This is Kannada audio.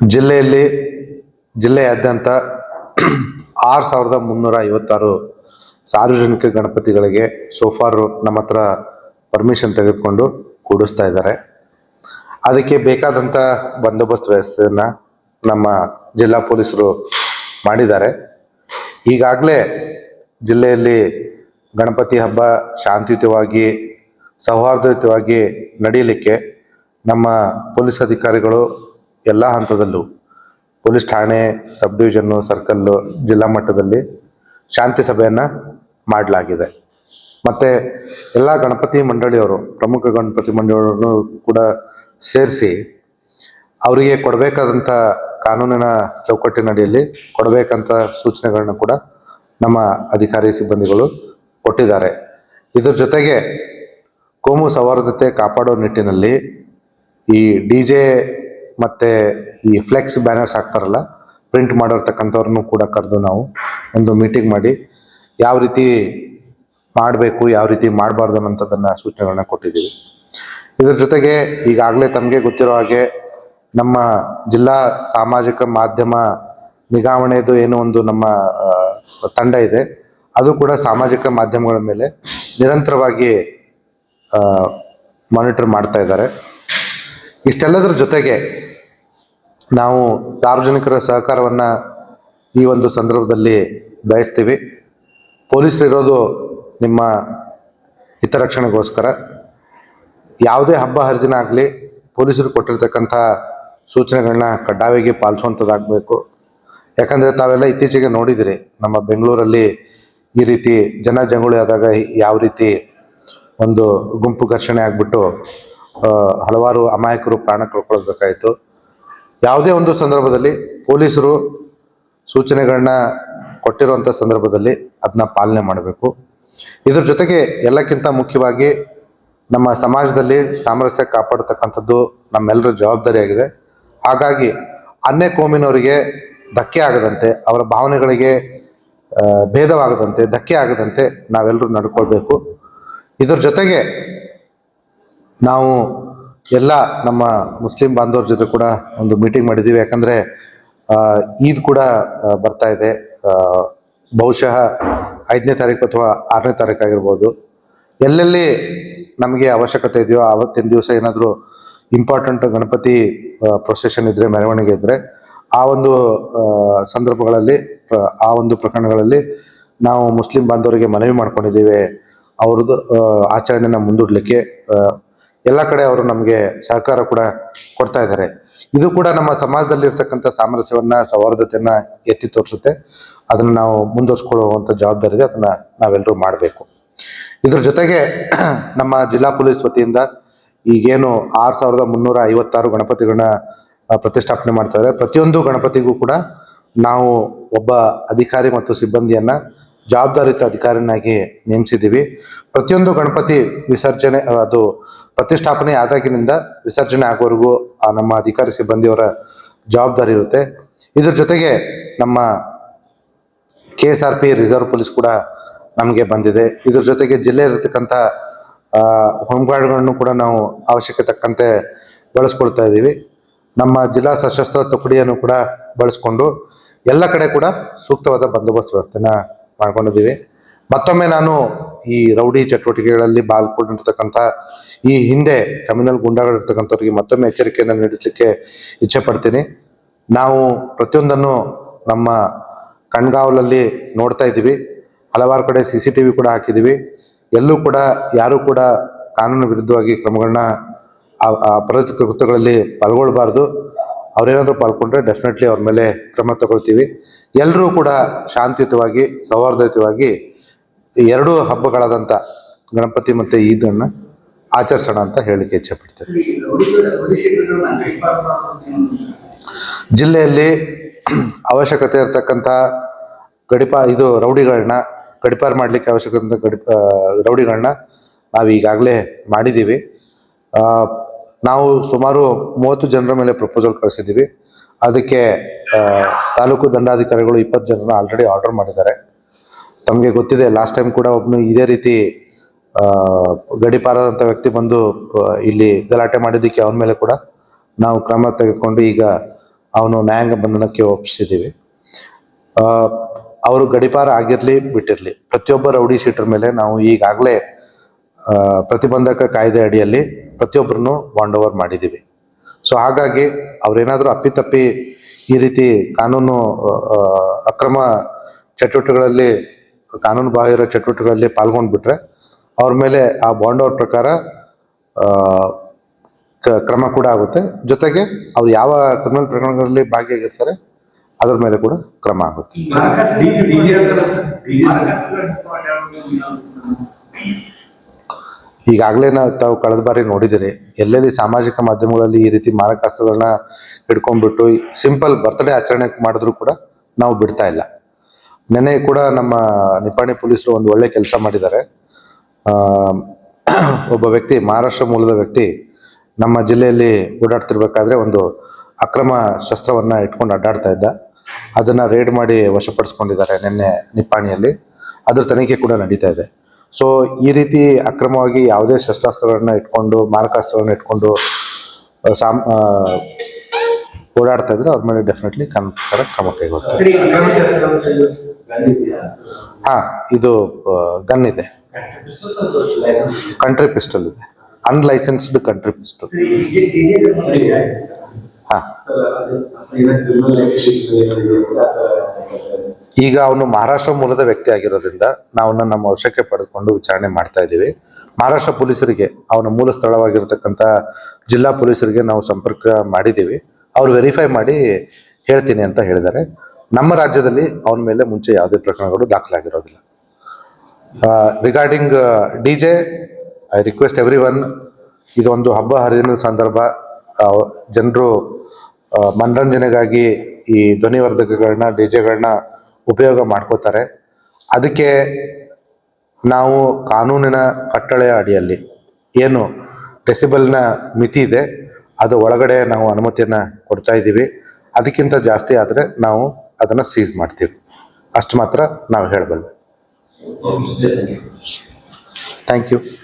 ಜಿಲ್ಲೆಯಲ್ಲಿ ಜಿಲ್ಲೆಯಾದ್ಯಂತ ಆರು ಸಾವಿರದ ಮುನ್ನೂರ ಐವತ್ತಾರು ಸಾರ್ವಜನಿಕ ಗಣಪತಿಗಳಿಗೆ ಸೋಫಾರು ನಮ್ಮ ಹತ್ರ ಪರ್ಮಿಷನ್ ತೆಗೆದುಕೊಂಡು ಕೂಡಿಸ್ತಾ ಇದ್ದಾರೆ. ಅದಕ್ಕೆ ಬೇಕಾದಂಥ ಬಂದೋಬಸ್ತ್ ವ್ಯವಸ್ಥೆಯನ್ನು ನಮ್ಮ ಜಿಲ್ಲಾ ಪೊಲೀಸರು ಮಾಡಿದ್ದಾರೆ. ಈಗಾಗಲೇ ಜಿಲ್ಲೆಯಲ್ಲಿ ಗಣಪತಿ ಹಬ್ಬ ಶಾಂತಿಯುತವಾಗಿ, ಸೌಹಾರ್ದಯುತವಾಗಿ ನಡೆಯಲಿಕ್ಕೆ ನಮ್ಮ ಪೊಲೀಸ್ ಅಧಿಕಾರಿಗಳು ಎಲ್ಲ ಹಂತದಲ್ಲೂ ಪೊಲೀಸ್ ಠಾಣೆ, ಸಬ್ ಡಿವಿಷನ್ನು, ಸರ್ಕಲ್ಲು, ಜಿಲ್ಲಾ ಮಟ್ಟದಲ್ಲಿ ಶಾಂತಿ ಸಭೆಯನ್ನು ಮಾಡಲಾಗಿದೆ. ಮತ್ತು ಎಲ್ಲ ಗಣಪತಿ ಮಂಡಳಿಯವರು, ಪ್ರಮುಖ ಗಣಪತಿ ಮಂಡಳಿಯವ್ರನ್ನು ಕೂಡ ಸೇರಿಸಿ ಅವರಿಗೆ ಕೊಡಬೇಕಾದಂಥ ಕಾನೂನಿನ ಚೌಕಟ್ಟಿನಡಿಯಲ್ಲಿ ಕೊಡಬೇಕಂತ ಸೂಚನೆಗಳನ್ನ ಕೂಡ ನಮ್ಮ ಅಧಿಕಾರಿ ಸಿಬ್ಬಂದಿಗಳು ಕೊಟ್ಟಿದ್ದಾರೆ. ಇದರ ಜೊತೆಗೆ ಕೋಮು ಸೌಹಾರ್ದತೆ ಕಾಪಾಡೋ ನಿಟ್ಟಿನಲ್ಲಿ ಈ ಡಿ ಜೆ ಮತ್ತು ಈ ಫ್ಲೆಕ್ಸ್ ಬ್ಯಾನರ್ಸ್ ಹಾಕ್ತಾರಲ್ಲ ಪ್ರಿಂಟ್ ಮಾಡಿರ್ತಕ್ಕಂಥವ್ರನ್ನು ಕೂಡ ಕರೆದು ನಾವು ಒಂದು ಮೀಟಿಂಗ್ ಮಾಡಿ ಯಾವ ರೀತಿ ಮಾಡಬೇಕು, ಯಾವ ರೀತಿ ಮಾಡಬಾರ್ದು ಅನ್ನೋಂಥದ್ದನ್ನು ಸೂಚನೆಗಳನ್ನ ಕೊಟ್ಟಿದ್ದೀವಿ. ಇದರ ಜೊತೆಗೆ ಈಗಾಗಲೇ ತಮಗೆ ಗೊತ್ತಿರೋ ಹಾಗೆ ನಮ್ಮ ಜಿಲ್ಲಾ ಸಾಮಾಜಿಕ ಮಾಧ್ಯಮ ನಿಗಾವಣೆದು ಏನು ಒಂದು ನಮ್ಮ ತಂಡ ಇದೆ, ಅದು ಕೂಡ ಸಾಮಾಜಿಕ ಮಾಧ್ಯಮಗಳ ಮೇಲೆ ನಿರಂತರವಾಗಿ ಮಾನಿಟರ್ ಮಾಡ್ತಾ ಇದ್ದಾರೆ. ಇಷ್ಟೆಲ್ಲದರ ಜೊತೆಗೆ ನಾವು ಸಾರ್ವಜನಿಕರ ಸಹಕಾರವನ್ನು ಈ ಒಂದು ಸಂದರ್ಭದಲ್ಲಿ ಬಯಸ್ತೀವಿ. ಪೊಲೀಸರು ಇರೋದು ನಿಮ್ಮ ಹಿತರಕ್ಷಣೆಗೋಸ್ಕರ. ಯಾವುದೇ ಹಬ್ಬ, ಹರಿದಿನ ಆಗಲಿ ಪೊಲೀಸರು ಕೊಟ್ಟಿರ್ತಕ್ಕಂಥ ಸೂಚನೆಗಳನ್ನ ಕಡ್ಡಾಯವಾಗಿ ಪಾಲಿಸುವಂಥದ್ದಾಗಬೇಕು. ಯಾಕಂದರೆ ತಾವೆಲ್ಲ ಇತ್ತೀಚೆಗೆ ನೋಡಿದಿರಿ, ನಮ್ಮ ಬೆಂಗಳೂರಲ್ಲಿ ಈ ರೀತಿ ಜನ ಜಂಗುಳಿ ಆದಾಗ ಯಾವ ರೀತಿ ಒಂದು ಗುಂಪು ಘರ್ಷಣೆ ಆಗಿಬಿಟ್ಟು ಹಲವಾರು ಅಮಾಯಕರು ಪ್ರಾಣ ಕಳ್ಕೊಳ್ಬೇಕಾಯಿತು. ಯಾವುದೇ ಒಂದು ಸಂದರ್ಭದಲ್ಲಿ ಪೊಲೀಸರು ಸೂಚನೆಗಳನ್ನ ಕೊಟ್ಟಿರುವಂಥ ಸಂದರ್ಭದಲ್ಲಿ ಅದನ್ನ ಪಾಲನೆ ಮಾಡಬೇಕು. ಇದ್ರ ಜೊತೆಗೆ ಎಲ್ಲಕ್ಕಿಂತ ಮುಖ್ಯವಾಗಿ ನಮ್ಮ ಸಮಾಜದಲ್ಲಿ ಸಾಮರಸ್ಯ ಕಾಪಾಡತಕ್ಕಂಥದ್ದು ನಮ್ಮೆಲ್ಲರ ಜವಾಬ್ದಾರಿಯಾಗಿದೆ ಹಾಗಾಗಿ ಅನ್ಯ ಕೋಮಿನವರಿಗೆ ಧಕ್ಕೆ ಆಗದಂತೆ, ಅವರ ಭಾವನೆಗಳಿಗೆ ಭೇದವಾಗದಂತೆ, ಧಕ್ಕೆ ಆಗದಂತೆ ನಾವೆಲ್ಲರೂ ನಡ್ಕೊಳ್ಬೇಕು. ಇದ್ರ ಜೊತೆಗೆ ನಾವು ಎಲ್ಲ ನಮ್ಮ ಮುಸ್ಲಿಂ ಬಾಂಧವರ ಜೊತೆ ಕೂಡ ಒಂದು ಮೀಟಿಂಗ್ ಮಾಡಿದ್ದೀವಿ. ಯಾಕಂದರೆ ಈದ್ ಕೂಡ ಬರ್ತಾ ಇದೆ. ಬಹುಶಃ ಐದನೇ ತಾರೀಕು ಅಥವಾ ಆರನೇ ತಾರೀಕು ಆಗಿರ್ಬೋದು. ಎಲ್ಲೆಲ್ಲಿ ನಮಗೆ ಅವಶ್ಯಕತೆ ಇದೆಯೋ ಆವತ್ತಿನ ದಿವಸ ಏನಾದರೂ ಇಂಪಾರ್ಟೆಂಟ್ ಗಣಪತಿ ಪ್ರೊಸೆಷನ್ ಇದ್ದರೆ ಮೆರವಣಿಗೆ ಇದ್ದರೆ ಆ ಒಂದು ಸಂದರ್ಭಗಳಲ್ಲಿ ಆ, ಆ ಒಂದು ಪ್ರಕರಣಗಳಲ್ಲಿ ನಾವು ಮುಸ್ಲಿಂ ಬಾಂಧವರಿಗೆ ಮನವಿ ಮಾಡ್ಕೊಂಡಿದ್ದೇವೆ. ಅವ್ರದ್ದು ಆಚರಣೆನ ಮುಂದೂಡಲಿಕ್ಕೆ ಎಲ್ಲ ಕಡೆ ಅವರು ನಮಗೆ ಸಹಕಾರ ಕೂಡ ಕೊಡ್ತಾ ಇದ್ದಾರೆ. ಇದು ಕೂಡ ನಮ್ಮ ಸಮಾಜದಲ್ಲಿ ಇರ್ತಕ್ಕಂಥ ಸಾಮರಸ್ಯವನ್ನ, ಸೌಹಾರ್ದತೆಯನ್ನ ಎತ್ತಿ ತೋರಿಸುತ್ತೆ. ಅದನ್ನು ನಾವು ಮುಂದುವರ್ಸ್ಕೊಳ್ಳುವಂತ ಜವಾಬ್ದಾರಿ ಇದೆ. ಅದನ್ನ ನಾವೆಲ್ಲರೂ ಮಾಡಬೇಕು. ಇದ್ರ ಜೊತೆಗೆ ನಮ್ಮ ಜಿಲ್ಲಾ ಪೊಲೀಸ್ ವತಿಯಿಂದ ಈಗೇನು ಆರು ಸಾವಿರದ ಮುನ್ನೂರ ಐವತ್ತಾರು ಗಣಪತಿಗಳನ್ನ ಪ್ರತಿಷ್ಠಾಪನೆ ಮಾಡ್ತಾ ಇದ್ದಾರೆ. ಪ್ರತಿಯೊಂದು ಗಣಪತಿಗೂ ಕೂಡ ನಾವು ಒಬ್ಬ ಅಧಿಕಾರಿ ಮತ್ತು ಸಿಬ್ಬಂದಿಯನ್ನ ಜವಾಬ್ದಾರಿತ ಅಧಿಕಾರಿಯನ್ನಾಗಿ ನೇಮಿಸಿದ್ದೀವಿ. ಪ್ರತಿಯೊಂದು ಗಣಪತಿ ವಿಸರ್ಜನೆ, ಅದು ಪ್ರತಿಷ್ಠಾಪನೆ ಆದಾಗಿನಿಂದ ವಿಸರ್ಜನೆ ಆಗೋವರೆಗೂ ಆ ನಮ್ಮ ಅಧಿಕಾರಿ ಸಿಬ್ಬಂದಿಯವರ ಜವಾಬ್ದಾರಿ ಇರುತ್ತೆ. ಇದ್ರ ಜೊತೆಗೆ ನಮ್ಮ K S R P reserve police ಕೂಡ ನಮಗೆ ಬಂದಿದೆ. ಇದ್ರ ಜೊತೆಗೆ ಜಿಲ್ಲೆಯಲ್ಲಿರ್ತಕ್ಕಂಥ ಹೋಮ್ಗಾರ್ಡ್ಗಳನ್ನು ಕೂಡ ನಾವು ಅವಶ್ಯಕತೆ ತಕ್ಕಂತೆ ಬಳಸ್ಕೊಳ್ತಾ ಇದ್ದೀವಿ. ನಮ್ಮ ಜಿಲ್ಲಾ ಸಶಸ್ತ್ರ ತುಕಡಿಯನ್ನು ಕೂಡ ಬಳಸ್ಕೊಂಡು ಎಲ್ಲ ಕಡೆ ಕೂಡ ಸೂಕ್ತವಾದ ಬಂದೋಬಸ್ತ್ ವ್ಯವಸ್ಥೆನ ಮಾಡ್ಕೊಂಡಿದ್ದೀವಿ. ಮತ್ತೊಮ್ಮೆ ನಾನು ಈ ರೌಡಿ ಚಟುವಟಿಕೆಗಳಲ್ಲಿ ಪಾಲ್ಗೊಂಡಿರ್ತಕ್ಕಂಥ ಈ ಹಿಂದೆ ಕಮ್ಯುನಲ್ ಗುಂಡಾಗಳಿರ್ತಕ್ಕಂಥವ್ರಿಗೆ ಮತ್ತೊಮ್ಮೆ ಎಚ್ಚರಿಕೆಯನ್ನು ನೀಡಲಿಕ್ಕೆ ಇಚ್ಛೆ ಪಡ್ತೀನಿ. ನಾವು ಪ್ರತಿಯೊಂದನ್ನು ನಮ್ಮ ಕಣ್ಗಾವಲಲ್ಲಿ ನೋಡ್ತಾ ಇದ್ದೀವಿ. ಹಲವಾರು ಕಡೆ ಸಿ ಸಿ ಟಿ ವಿ ಕೂಡ ಹಾಕಿದ್ದೀವಿ. ಎಲ್ಲೂ ಕೂಡ ಯಾರೂ ಕೂಡ ಕಾನೂನು ವಿರುದ್ಧವಾಗಿ ಕ್ರಮಗಳನ್ನ ಅಪರಾಧ ಕೃತ್ಯಗಳಲ್ಲಿ ಪಾಲ್ಗೊಳ್ಬಾರ್ದು ಅವರೇನಾದರೂ ಪಾಲ್ಗೊಂಡ್ರೆ ಡೆಫಿನೆಟ್ಲಿ ಅವ್ರ ಮೇಲೆ ಕ್ರಮ ತಗೊಳ್ತೀವಿ. ಎಲ್ಲರೂ ಕೂಡ ಶಾಂತಿಯುತವಾಗಿ, ಸೌಹಾರ್ದಯುತವಾಗಿ ಎರಡೂ ಹಬ್ಬಗಳಾದಂಥ ಗಣಪತಿ ಮತ್ತು ಈದನ್ನು ಆಚರಿಸೋಣ ಅಂತ ಹೇಳಿಕೆ ಇಚ್ಛೆ ಪಡ್ತೇನೆ. ಜಿಲ್ಲೆಯಲ್ಲಿ ಅವಶ್ಯಕತೆ ಇರತಕ್ಕಂಥ ಗಡಿಪಾ, ಇದು ರೌಡಿಗಳನ್ನ, ಗಡಿಪಾರು ಮಾಡಲಿಕ್ಕೆ ಅವಶ್ಯಕತೆ ಗಡಿ ರೌಡಿಗಳನ್ನ ನಾವು ಈಗಾಗಲೇ ಮಾಡಿದ್ದೀವಿ ನಾವು ಸುಮಾರು ಮೂವತ್ತು ಜನರ ಮೇಲೆ ಪ್ರಪೋಸಲ್ ಕಳಿಸಿದ್ದೀವಿ ಅದಕ್ಕೆ ತಾಲೂಕು ದಂಡಾಧಿಕಾರಿಗಳು ಇಪ್ಪತ್ತು ಜನರನ್ನ ಆಲ್ರೆಡಿ ಆರ್ಡರ್ ಮಾಡಿದ್ದಾರೆ. ತಮಗೆ ಗೊತ್ತಿದೆ ಲಾಸ್ಟ್ ಟೈಮ್ ಕೂಡ ಒಬ್ಬನು ಇದೇ ರೀತಿ ಆ, ಗಡಿಪಾರದಂಥ ವ್ಯಕ್ತಿ ಬಂದು ಇಲ್ಲಿ ಗಲಾಟೆ ಮಾಡಿದ್ದಕ್ಕೆ ಅವನ ಮೇಲೆ ಕೂಡ ನಾವು ಕ್ರಮ ತೆಗೆದುಕೊಂಡು ಈಗ ಅವನು ನ್ಯಾಯಾಂಗ ಬಂಧನಕ್ಕೆ ಒಪ್ಪಿಸಿದ್ದೀವಿ. ಅವರು ಗಡಿಪಾರ ಆಗಿರಲಿ ಬಿಟ್ಟಿರಲಿ ಪ್ರತಿಯೊಬ್ಬ ರೌಡಿ ಶೀಟರ್ ಮೇಲೆ ನಾವು ಈಗಾಗಲೇ ಪ್ರತಿಬಂಧಕ ಕಾಯ್ದೆ ಅಡಿಯಲ್ಲಿ ಪ್ರತಿಯೊಬ್ಬರನ್ನು ಬಾಂಡ್ ಓವರ್ ಮಾಡಿದ್ದೀವಿ. ಸೊ ಹಾಗಾಗಿ ಅವ್ರೇನಾದರೂ ಅಪ್ಪಿತಪ್ಪಿ ಈ ರೀತಿ ಕಾನೂನು ಅಕ್ರಮ ಚಟುವಟಿಕೆಗಳಲ್ಲಿ ಕಾನೂನು ಬಾಹಿರ ಚಟುವಟಿಕೆಗಳಲ್ಲಿ ಪಾಲ್ಗೊಂಡ್ಬಿಟ್ರೆ ಅವ್ರ ಮೇಲೆ ಆ ಬಾಂಡ್ ಅವ್ರ ಪ್ರಕಾರ ಕ್ರಮ ಕೂಡ ಆಗುತ್ತೆ. ಜೊತೆಗೆ ಅವ್ರು ಯಾವ ಕ್ರಿಮಿನಲ್ ಪ್ರಕರಣಗಳಲ್ಲಿ ಭಾಗಿಯಾಗಿರ್ತಾರೆ ಅದ್ರ ಮೇಲೆ ಕೂಡ ಕ್ರಮ ಆಗುತ್ತೆ. ಈಗಾಗಲೇ ನಾವು ತಾವು ಕಳೆದ ಬಾರಿ ನೋಡಿದಿರಿ ಎಲ್ಲೆಲ್ಲಿ ಸಾಮಾಜಿಕ ಮಾಧ್ಯಮಗಳಲ್ಲಿ ಈ ರೀತಿ ಮಾರಕಾಸ್ತ್ರಗಳನ್ನ ಹಿಡ್ಕೊಂಡ್ಬಿಟ್ಟು ಸಿಂಪಲ್ ಬರ್ತ್ಡೇ ಆಚರಣೆ ಮಾಡಿದ್ರು ಕೂಡ ನಾವು ಬಿಡ್ತಾ ಇಲ್ಲ. ನೆನ್ನೆ ಕೂಡ ನಮ್ಮ ನಿಪಾಣಿ ಪೊಲೀಸರು ಒಂದು ಒಳ್ಳೆ ಕೆಲಸ ಮಾಡಿದ್ದಾರೆ. ಒಬ್ಬ ವ್ಯಕ್ತಿ ಮಹಾರಾಷ್ಟ್ರ ಮೂಲದ ವ್ಯಕ್ತಿ ನಮ್ಮ ಜಿಲ್ಲೆಯಲ್ಲಿ ಓಡಾಡ್ತಿರ್ಬೇಕಾದ್ರೆ ಒಂದು ಅಕ್ರಮ ಶಸ್ತ್ರವನ್ನು ಇಟ್ಕೊಂಡು ಅಡ್ಡಾಡ್ತಾ ಇದ್ದ. ಅದನ್ನು ರೇಡ್ ಮಾಡಿ ವಶಪಡಿಸ್ಕೊಂಡಿದ್ದಾರೆ ನಿನ್ನೆ ನಿಪ್ಪಾಣಿಯಲ್ಲಿ. ಅದರ ತನಿಖೆ ಕೂಡ ನಡೀತಾ ಇದೆ. ಸೊ ಈ ರೀತಿ ಅಕ್ರಮವಾಗಿ ಯಾವುದೇ ಶಸ್ತ್ರಾಸ್ತ್ರಗಳನ್ನ ಇಟ್ಕೊಂಡು ಮಾರಕಾಸ್ತ್ರಗಳನ್ನ ಇಟ್ಕೊಂಡು ಸಾಮ್ ಓಡಾಡ್ತಾ ಇದ್ರೆ ಅವ್ರ ಮೇಲೆ ಡೆಫಿನೆಟ್ಲಿ ಕನ್ ಕರೆಕ್ಟ್ ಕ್ರಮ ಕೈಗೊಳ್ತಾರೆ. ಹಾ ಇದು ಗನ್ ಇದೆ. ಕಂಟ್ರಿ ಪಿಸ್ಟಲ್ ಇದೆ. ಅನ್ಲೈಸೆನ್ಸ್ಡ್ ಕಂಟ್ರಿ ಪಿಸ್ಟಲ್ ಹಾ. ಈಗ ಅವನು ಮಹಾರಾಷ್ಟ್ರ ಮೂಲದ ವ್ಯಕ್ತಿ ಆಗಿರೋದ್ರಿಂದ ನಾವು ನಮ್ಮ ವಶಕ್ಕೆ ಪಡೆದುಕೊಂಡು ವಿಚಾರಣೆ ಮಾಡ್ತಾ ಇದ್ದೀವಿ. ಮಹಾರಾಷ್ಟ್ರ ಪೊಲೀಸರಿಗೆ ಅವನ ಮೂಲ ಸ್ಥಳವಾಗಿರ್ತಕ್ಕಂಥ ಜಿಲ್ಲಾ ಪೊಲೀಸರಿಗೆ ನಾವು ಸಂಪರ್ಕ ಮಾಡಿದ್ದೀವಿ. ಅವ್ರು ವೆರಿಫೈ ಮಾಡಿ ಹೇಳ್ತೀನಿ ಅಂತ ಹೇಳಿದ್ದಾರೆ. ನಮ್ಮ ರಾಜ್ಯದಲ್ಲಿ ಅವನ ಮೇಲೆ ಮುಂಚೆ ಯಾವುದೇ ಪ್ರಕರಣಗಳು ದಾಖಲಾಗಿರೋದಿಲ್ಲ. Regarding D J I request every one ಇದೊಂದು ಹಬ್ಬ ಹರಿದಿನದ ಸಂದರ್ಭ. ಜನರು ಮನರಂಜನೆಗಾಗಿ ಈ ಧ್ವನಿವರ್ಧಕಗಳನ್ನ ಡಿ ಜೆಗಳನ್ನ ಉಪಯೋಗ ಮಾಡ್ಕೋತಾರೆ. ಅದಕ್ಕೆ ನಾವು ಕಾನೂನಿನ ಕಟ್ಟಳೆಯ ಅಡಿಯಲ್ಲಿ ಏನು ಡೆಸಿಬಲ್ನ ಮಿತಿ ಇದೆ, ಅದು ಒಳಗಡೆ ನಾವು ಅನುಮತಿಯನ್ನು ಕೊಡ್ತಾ ಇದ್ದೀವಿ. ಅದಕ್ಕಿಂತ ಜಾಸ್ತಿ ಆದರೆ ನಾವು ಅದನ್ನು ಸೀಸ್ ಮಾಡ್ತೀವಿ. ಅಷ್ಟು ಮಾತ್ರ ನಾವು ಹೇಳಬಲ್ಲೆ. Thank you.